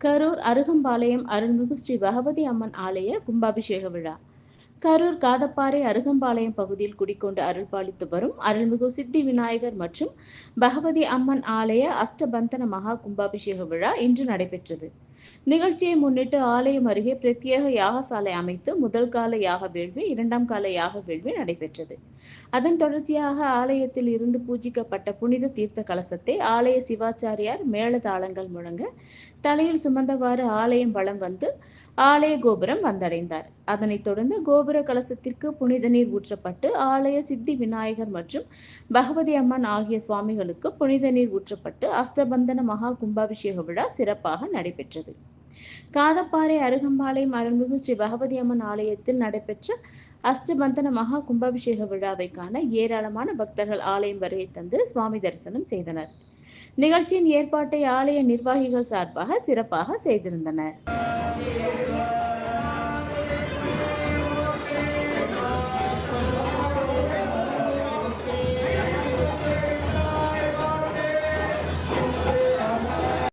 கரூர் அருகம்பாளையம் அருள்மிகு ஸ்ரீ பகவதி அம்மன் ஆலய கும்பாபிஷேக விழா. கரூர் காதப்பாறை அருகம்பாளையம் பகுதியில் குடிக்கொண்டு அருள்பாலித்து வரும் அருள்மிகு சித்தி விநாயகர் மற்றும் பகவதி அம்மன் ஆலய அஷ்டபந்தன மகா கும்பாபிஷேக விழா இன்று நடைபெற்றது. நிகழ்ச்சியை முன்னிட்டு ஆலயம் அருகே பிரத்யேக யாகசாலை அமைத்து முதல் கால யாக வேள்வி இரண்டாம் கால யாக வேள்வி நடைபெற்றது. அதன் தொடர்ச்சியாக ஆலயத்தில் இருந்து பூஜிக்கப்பட்ட புனித தீர்த்த கலசத்தை ஆலய சிவாச்சாரியார் மேளதாளங்கள் முழங்க தலையில் சுமந்தவாறு ஆலயம் வலம் வந்து ஆலய கோபுரம் வந்தடைந்தார். அதனைத் தொடர்ந்து கோபுர கலசத்திற்கு புனித நீர் ஊற்றப்பட்டு ஆலய சித்தி விநாயகர் மற்றும் பகவதி அம்மன் ஆகிய சுவாமிகளுக்கு புனித நீர் ஊற்றப்பட்டு அஸ்தபந்தன மகா கும்பாபிஷேக விழா சிறப்பாக நடைபெற்றது. காதப்பாறை அருகம்பாளையம் அருள்மிகு ஸ்ரீ பகவதி அம்மன் ஆலயத்தில் நடைபெற்ற அஷ்டபந்தன மகா கும்பாபிஷேக விழாவை காண ஏராளமான பக்தர்கள் ஆலயம் வருகை தந்து சுவாமி தரிசனம் செய்தனர். நிகழ்ச்சியின் ஏற்பாட்டை ஆலய நிர்வாகிகள் சார்பாக சிறப்பாக செய்திருந்தனர்.